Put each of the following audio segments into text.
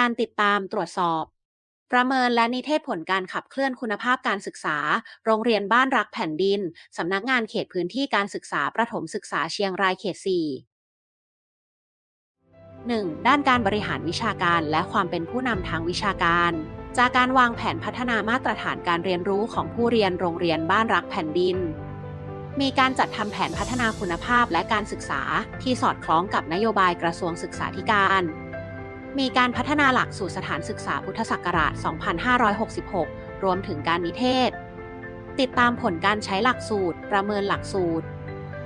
การติดตามตรวจสอบ ประเมินและนิเทศผลการขับเคลื่อนคุณภาพการศึกษา โรงเรียนบ้านรักแผ่นดิน สำนักงานเขตพื้นที่การศึกษาประถมศึกษาเชียงรายเขต 4 1. ด้านการบริหารวิชาการและความเป็นผู้นำทางวิชาการ จากการวางแผนพัฒนามาตรฐานการเรียนรู้ของผู้เรียนโรงเรียนบ้านรักแผ่นดิน มีการจัดทำแผนพัฒนาคุณภาพและการศึกษาที่สอดคล้องกับนโยบายกระทรวงศึกษาธิการ มีการพัฒนาหลักสูตรสถานศึกษาพุทธศักราช 2566 รวมถึงการนิเทศ ติดตามผลการใช้หลักสูตร ประเมินหลักสูตร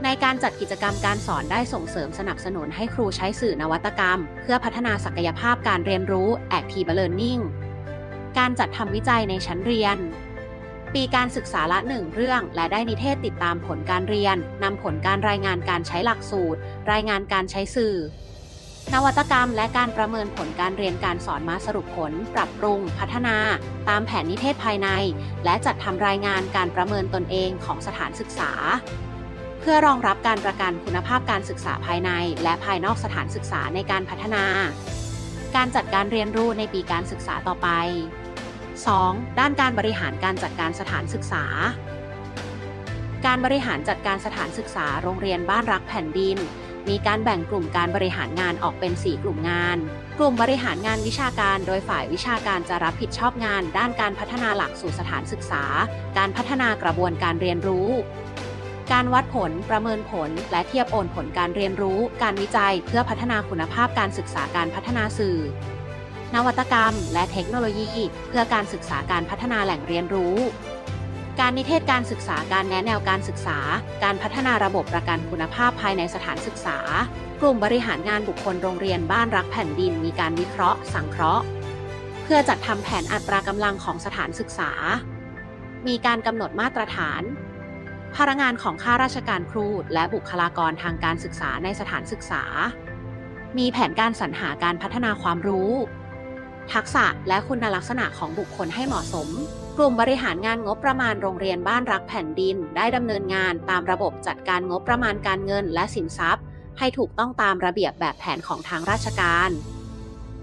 ในการจัดกิจกรรมการสอนได้ส่งเสริมสนับสนุนให้ครูใช้สื่อนวัตกรรม เพื่อพัฒนาศักยภาพการเรียนรู้ Active Learning การจัดทำวิจัยในชั้นเรียน ปีการศึกษาละหนึ่งเรื่อง และได้นิเทศติดตามผลการเรียนนำผลการรายงานการใช้หลักสูตร รายงานการใช้สื่อ นวัตกรรมและการประเมินผลการเรียนการสอนมาสรุปผล ปรับปรุง พัฒนา ตามแผนนิเทศภายใน และจัดทำรายงานการประเมินตนเองของสถานศึกษา เพื่อรองรับการประกันคุณภาพการศึกษาภายใน และภายนอกสถานศึกษาในการพัฒนา การจัดการเรียนรู้ในปีการศึกษาต่อไป 2. ด้านการบริหารการจัดการสถานศึกษา การบริหารจัดการสถานศึกษาโรงเรียนบ้านรักแผ่นดิน มีการแบ่งกลุ่มการบริหารงานออกเป็น 4 กลุ่มงาน กลุ่มบริหารงานวิชาการ โดยฝ่ายวิชาการจะรับผิดชอบงาน ด้านการพัฒนาหลักสู่สถานศึกษา การพัฒนากระบวนการเรียนรู้ การวัดผล ประเมินผล และเทียบโอนผลการเรียนรู้ การวิจัย เพื่อพัฒนาคุณภาพการศึกษาการพัฒนาสื่อ นวัตกรรม และเทคโนโลยี เพื่อการศึกษาการพัฒนาแหล่งเรียนรู้ การนิเทศการศึกษาการแนะแนวการศึกษา การพัฒนาระบบประกันคุณภาพภายในสถานศึกษา กลุ่มบริหารงานบุคคลโรงเรียนบ้านรักแผ่นดินมีการวิเคราะห์ สังเคราะห์ เพื่อจัดทำแผนอัตรากำลังของสถานศึกษา มีการกำหนดมาตรฐาน พนักงานของข้าราชการครู และบุคลากรทางการศึกษาในสถานศึกษา มีแผนการสรรหาการพัฒนาความรู้ ทักษะและคุณลักษณะของบุคคลให้เหมาะสม กลุ่มบริหารงานงบประมาณโรงเรียนบ้านรักแผ่นดิน ได้ดำเนินงานตามระบบจัดการงบประมาณการเงินและสินทรัพย์ ให้ถูกต้องตามระเบียบแบบแผนของทางราชการ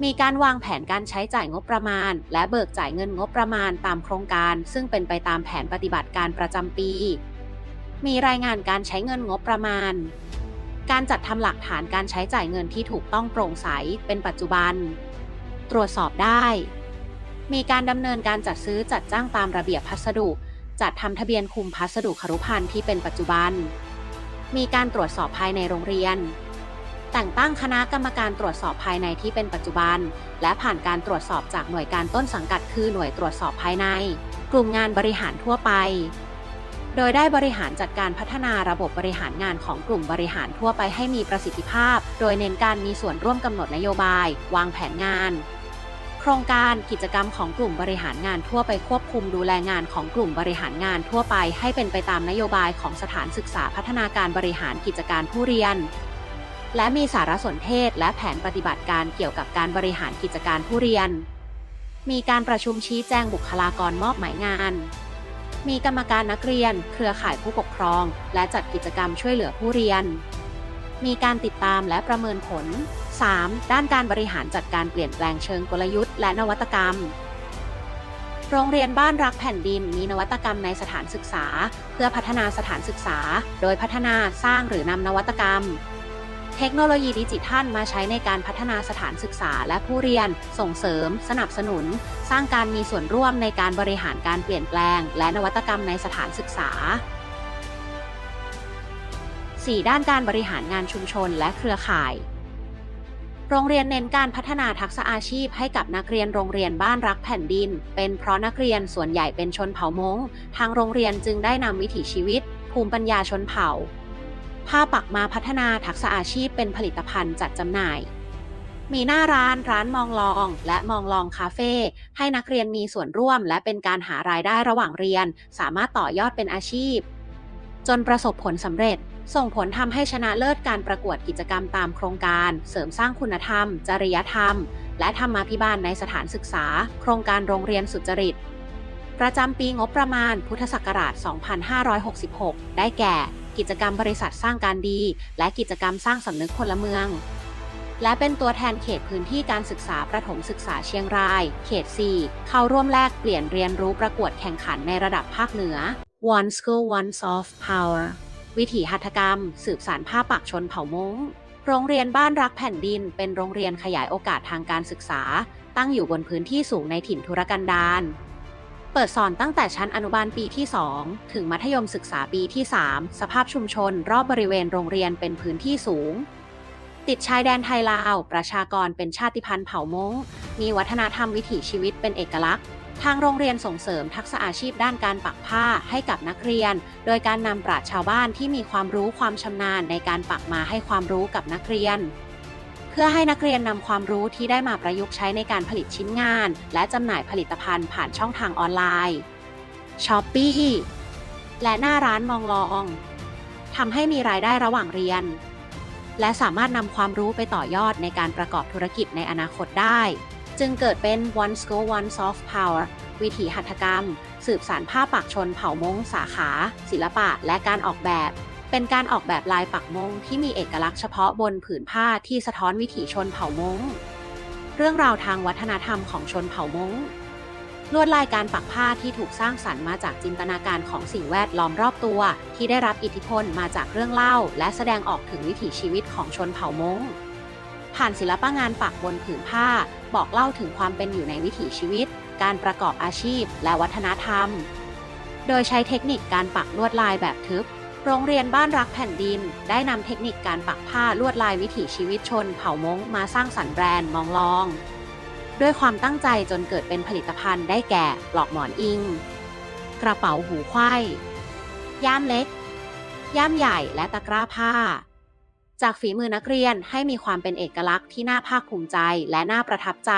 มีการวางแผนการใช้จ่ายงบประมาณ และเบิกจ่ายเงินงบประมาณตามโครงการ ซึ่งเป็นไปตามแผนปฏิบัติการประจำปี มีรายงานการใช้เงินงบประมาณ การจัดทำหลักฐานการใช้จ่ายเงินที่ถูกต้องโปร่งใสเป็นปัจจุบัน ตรวจสอบได้ มีการดำเนินการจัดซื้อจัดจ้างตามระเบียบพัสดุ จัดทำทะเบียนคุมพัสดุครุภัณฑ์ที่เป็นปัจจุบัน มีการตรวจสอบภายในโรงเรียน แต่งตั้งคณะกรรมการตรวจสอบภายในที่เป็นปัจจุบัน และผ่านการตรวจสอบจากหน่วยการต้นสังกัดคือหน่วยตรวจสอบภายใน กลุ่มงานบริหารทั่วไปโดยได้บริหารจัดการพัฒนาระบบบริหารงานของกลุ่มบริหารทั่วไปให้มีประสิทธิภาพ โดยเน้นการมีส่วนร่วมกำหนดนโยบาย วางแผนงาน โครงการกิจกรรมของกลุ่มบริหารงานทั่วไปควบคุมดูแลงานของกลุ่มบริหารงานทั่วไป ให้เป็นไปตามนโยบายของสถานศึกษาพัฒนาการบริหารกิจการผู้เรียน และมีสารสนเทศและแผนปฏิบัติการเกี่ยวกับการบริหารกิจการผู้เรียน มีการประชุมชี้แจงบุคลากรมอบหมายงาน มีกรรมการนักเรียน เครือข่ายผู้ปกครอง และจัดกิจกรรมช่วยเหลือผู้เรียน มีการติดตามและประเมินผล 3. ด้านการบริหารจัดการเปลี่ยนแปลงเชิงกลยุทธ์และนวัตกรรม โรงเรียนบ้านรักแผ่นดินมีนวัตกรรมในสถานศึกษา เพื่อพัฒนาสถานศึกษา โดยพัฒนาสร้างหรือนำนวัตกรรม เทคโนโลยีดิจิทัลมาใช้ในการพัฒนาสถานศึกษาและผู้เรียน ส่งเสริม สนับสนุน สร้างการมีส่วนร่วมในการบริหารการเปลี่ยนแปลง และนวัตกรรมในสถานศึกษา 4. ด้านการบริหารงานชุมชนและเครือข่าย โรงเรียนเน้นการพัฒนาทักษะอาชีพให้กับนักเรียนโรงเรียนบ้านรักแผ่นดิน เป็นเพราะนักเรียนส่วนใหญ่เป็นชนเผ่ามงทางโรงเรียนจึงได้นำวิถีชีวิต ภูมิปัญญาชนเผ่า ผ้าปักมาพัฒนาทักษะอาชีพเป็นผลิตภัณฑ์จัดจำหน่าย มีหน้าร้านร้านมองลอง และมองลองคาเฟ่ให้นักเรียนมีส่วนร่วม และเป็นการหารายได้ระหว่างเรียน สามารถต่อยอดเป็นอาชีพ จนประสบผลสำเร็จ ส่งผลทำให้ชนะเลิศการประกวดกิจกรรมตามโครงการ เสริมสร้างคุณธรรม จริยธรรม และธรรมาภิบาลในสถานศึกษา โครงการโรงเรียนสุจริต ประจำปีงบประมาณพุทธศักราช 2566 ได้แก่ กิจกรรมบริษัทสร้างการดี และกิจกรรมสร้างสำนึกพลเมือง และเป็นตัวแทนเขตพื้นที่การศึกษาประถมศึกษาเชียงราย เขต 4 เข้าร่วมแลกเปลี่ยนเรียนรู้ประกวดแข่งขันในระดับภาคเหนือ One School One Soft Power วิถีหัตถกรรม สืบสานผ้าปักชนเผ่ามงโรงเรียนบ้านรักแผ่นดิน เป็นโรงเรียนขยายโอกาสทางการศึกษา ตั้งอยู่บนพื้นที่สูงในถิ่นทุรกันดารเปิดสอนตั้งแต่ชั้นอนุบาลปีที่ 2 ถึงมัธยมศึกษาปีที่ 3 สภาพชุมชน รอบบริเวณโรงเรียนเป็นพื้นที่สูง ติดชายแดนไทยลาว ประชากรเป็นชาติพันธุ์เผ่ามงมีวัฒนธรรมวิถีชีวิตเป็นเอกลักษณ์ ทางโรงเรียนส่งเสริมทักษะอาชีพด้านการปักผ้าให้กับนักเรียน โดยการนำปราชญ์ชาวบ้านที่มีความรู้ความชำนาญในการปักมาให้ความรู้กับนักเรียน เพื่อให้นักเรียนนำความรู้ที่ได้มาประยุกต์ใช้ในการผลิตชิ้นงาน และจำหน่ายผลิตภัณฑ์ผ่านช่องทางออนไลน์ช้อปปี้และหน้าร้านมองลองทำให้มีรายได้ระหว่างเรียน และสามารถนำความรู้ไปต่อยอดในการประกอบธุรกิจในอนาคตได้ จึงเกิดเป็น One School One Soft Power วิถีหัตถกรรม สืบสารผ้าปักชนเผ่ามงสาขา ศิลปะและการออกแบบ เป็นการออกแบบลายปักมงที่มีเอกลักษณ์เฉพาะบนผืนผ้าที่สะท้อนวิถีชนเผ่ามงเรื่องราวทางวัฒนธรรมของชนเผ่ามงลวดลายการปักผ้าที่ถูกสร้างสรรค์มาจากจินตนาการของสิ่งแวดล้อมรอบตัว ที่ได้รับอิทธิพลมาจากเรื่องเล่า และแสดงออกถึงวิถีชีวิตของชนเผ่ามง ผ่านศิลปะงานปักบนผืนผ้า บอกเล่าถึงความเป็นอยู่ในวิถีชีวิต การประกอบอาชีพ และวัฒนธรรม โดยใช้เทคนิคการปักลวดลายแบบทึบ โรงเรียนบ้านรักแผ่นดิน ได้นำเทคนิคการปักผ้าลวดลายวิถีชีวิตชน เผ่ามงมาสร้างสรรค์แบรนด์มองลอง ด้วยความตั้งใจจนเกิดเป็นผลิตภัณฑ์ได้แก่ปลอกหมอนอิง กระเป๋าหูไขว้ย่ามเล็ก ย่ามใหญ่และตะกร้าผ้า จากฝีมือนักเรียนให้มีความเป็นเอกลักษณ์ที่น่าภาคภูมิใจและน่าประทับใจ